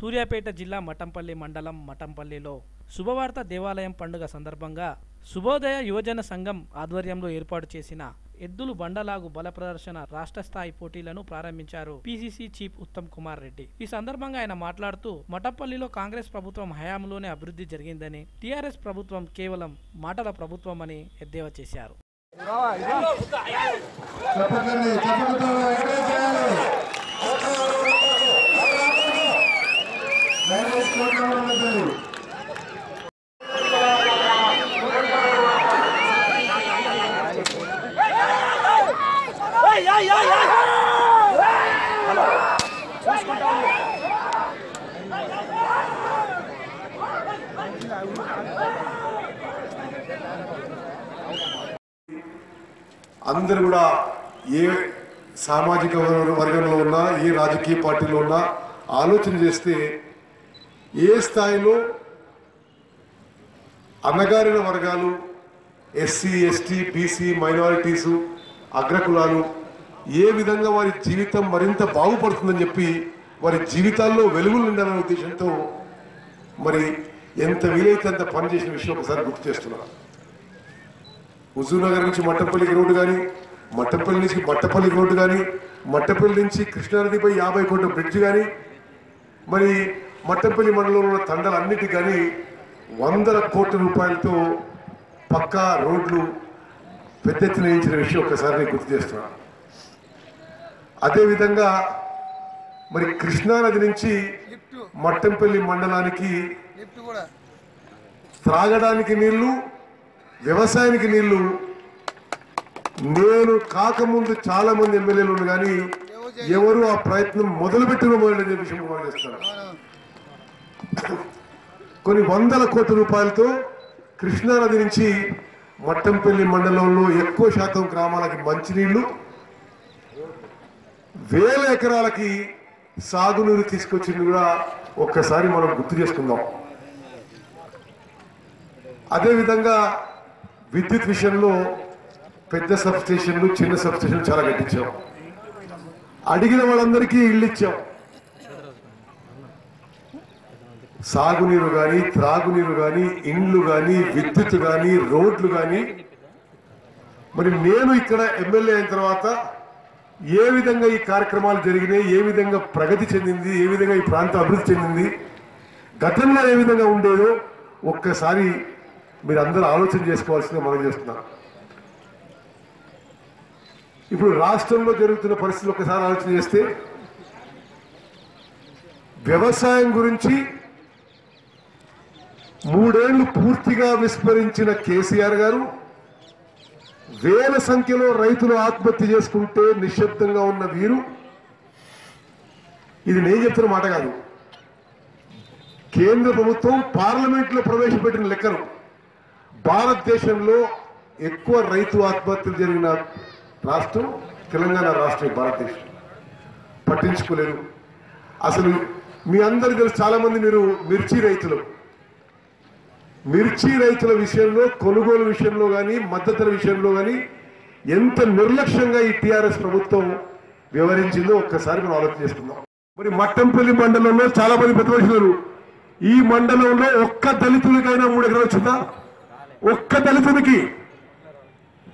సూర్యాపేట జిల్లా మఠంపల్లి మండలం మఠంపల్లిలో శుభవార్త దేవాలయం పండుగ సందర్భంగా శుభోదయ యువజన సంఘం ఆధ్వర్యంలో ఏర్పాటు చేసిన ఎద్దులు బండలాగు బల ప్రదర్శన రాష్ట్ర స్థాయి పోటీలను ప్రారంభించారు పిసిసి చీఫ్ ఉత్తమ్ కుమార్ రెడ్డి. ఈ సందర్భంగా ఆయన మాట్లాడుతూ మఠంపల్లిలో కాంగ్రెస్ ప్రభుత్వం హయాంలోనే అభివృద్ధి జరిగిందని టీఆర్ఎస్ ప్రభుత్వం కేవలం మాటల ప్రభుత్వం అని ఎద్దేవా చేశారు. అందరు కూడా ఏ సామాజిక వర్గ- వర్గంలో ఉన్నా ఏ రాజకీయ పార్టీలో ఉన్నా ఆలోచన చేస్తే ఏ స్థాయిలో అన్నగారిన వర్గాలు ఎస్సీ ఎస్టీ బీసీ మైనారిటీసు అగ్రకులాలు ఏ విధంగా వారి జీవితం మరింత బాగుపడుతుందని చెప్పి వారి జీవితాల్లో వెలుగులు ఉండాలనే ఉద్దేశంతో మరి ఎంత వీలైతే అంత పనిచేసిన విషయం ఒకసారి గుర్తు చేస్తున్నారు హుజూర్నగర్ నుంచి మట్టపల్లి రోడ్డు కానీ మట్టపల్లి నుంచి మట్టపల్లి రోడ్డు కానీ మట్టపల్లి నుంచి కృష్ణానదిపై యాభై కోట్ల బ్రిడ్జ్ కానీ మరి మట్టపల్లి మండలంలో ఉన్న తండలన్నిటికీ కానీ వందల కోట్ల రూపాయలతో పక్కా రోడ్లు పెద్ద ఎత్తున వేయించిన విషయం ఒకసారి నేను గుర్తు చేస్తున్నాను అదేవిధంగా మరి కృష్ణానది నుంచి మట్టంపల్లి మండలానికి త్రాగడానికి నీళ్ళు వ్యవసాయానికి నీళ్ళు నేను కాకముందు చాలా మంది ఎమ్మెల్యేలు ఉన్నారు కానీ ఎవరు ఆ ప్రయత్నం మొదలుపెట్టిన మొదలైన విషయం మనం చేస్తారు కొన్ని వందల కోట్ల రూపాయలతో కృష్ణానది నుంచి మట్టంపల్లి మండలంలో ఎక్కువ శాతం గ్రామాలకి మంచినీళ్ళు వేల ఎకరాలకి సాగునీరు తీసుకొచ్చింది కూడా ఒక్కసారి మనం గుర్తు చేసుకుందాం. అదేవిధంగా విద్యుత్ విషయంలో పెద్ద సబ్స్టేషన్లు చిన్న సబ్స్టేషన్లు చాలా కట్టించాం. అడిగిన వాళ్ళందరికీ ఇళ్ళు ఇచ్చాం. సాగునీరు కానీ త్రాగునీరు కానీ ఇండ్లు కానీ విద్యుత్ కానీ రోడ్లు కానీ మరి నేను ఇక్కడ ఎమ్మెల్యే అయిన తర్వాత ఏ విధంగా ఈ కార్యక్రమాలు జరిగినాయి ఏ విధంగా ప్రగతి చెందింది ఏ విధంగా ఈ ప్రాంతం అభివృద్ధి చెందింది గతంలో ఏ విధంగా ఉండేదో ఒక్కసారి మీరు అందరూ ఆలోచన చేసుకోవాల్సిందిగా మనం చేస్తున్నాం. ఇప్పుడు రాష్ట్రంలో జరుగుతున్న పరిస్థితులు ఒకసారి ఆలోచన చేస్తే వ్యవసాయం గురించి మూడేళ్ళు పూర్తిగా విస్మరించిన కేసీఆర్ గారు వేల సంఖ్యలో రైతులు ఆత్మహత్య చేసుకుంటే నిశ్శబ్దంగా ఉన్న వీరు ఇది నేను చెప్తున్న మాట కాదు. కేంద్ర ప్రభుత్వం పార్లమెంట్లో ప్రవేశపెట్టిన లెక్కలు. భారతదేశంలో ఎక్కువ రైతు ఆత్మహత్యలు జరిగిన రాష్ట్రం తెలంగాణ రాష్ట్రం భారతదేశం. పట్టించుకోలేరు. అసలు మీ అందరు తెలుసు చాలా మంది మీరు మిర్చి రైతులు. మిర్చి రైతుల విషయంలో కొనుగోలు విషయంలో కానీ మద్దతుల విషయంలో కానీ ఎంత నిర్లక్ష్యంగా ఈ టిఆర్ఎస్ ప్రభుత్వం వివరించిందో ఒక్కసారి మనం ఆలోచన చేసుకుందాం. మరి మట్టంపల్లి మండలంలో చాలా మంది ప్రతిపక్షులు ఈ మండలంలో ఒక్క దళితులకైనా మూడు ఎకరాలు వచ్చిందా? ఒక్క తల్లిదండ్రికి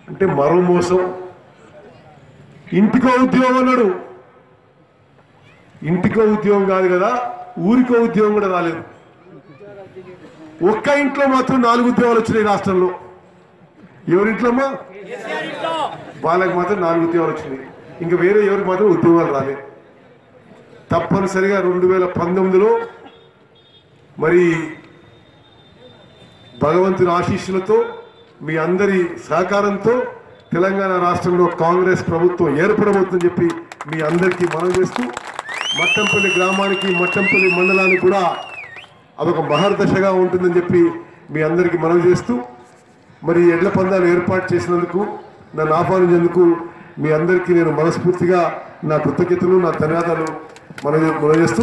అంటే మరో మోసం. ఇంటికో ఉద్యోగం అన్నాడు. ఇంటికో ఉద్యోగం కాదు కదా ఊరికో ఉద్యోగం కూడా రాలేదు. ఒక్క ఇంట్లో మాత్రం నాలుగు ఉద్యోగాలు వచ్చినాయి రాష్ట్రంలో. ఎవరింట్లోమ్మా? వాళ్ళకి మాత్రం నాలుగు ఉద్యోగాలు వచ్చినాయి. ఇంకా వేరే ఎవరికి మాత్రం ఉద్యోగాలు రాలేదు. తప్పనిసరిగా రెండు వేల పంతొమ్మిదిలో మరి భగవంతుని ఆశీస్సులతో మీ అందరి సహకారంతో తెలంగాణ రాష్ట్రంలో కాంగ్రెస్ ప్రభుత్వం ఏర్పడబోతుందని చెప్పి మీ అందరికీ మనం చేస్తూ మట్టంపల్లి గ్రామానికి మట్టంపల్లి మండలానికి కూడా అదొక మహర్దశగా ఉంటుందని చెప్పి మీ అందరికీ మనవి చేస్తూ మరి ఎడ్ల పందాలు ఏర్పాటు చేసినందుకు నన్ను ఆహ్వానించేందుకు మీ అందరికీ నేను మనస్ఫూర్తిగా నా కృతజ్ఞతలు నా ధన్యవాదాలు మనవి మనవి చేస్తూ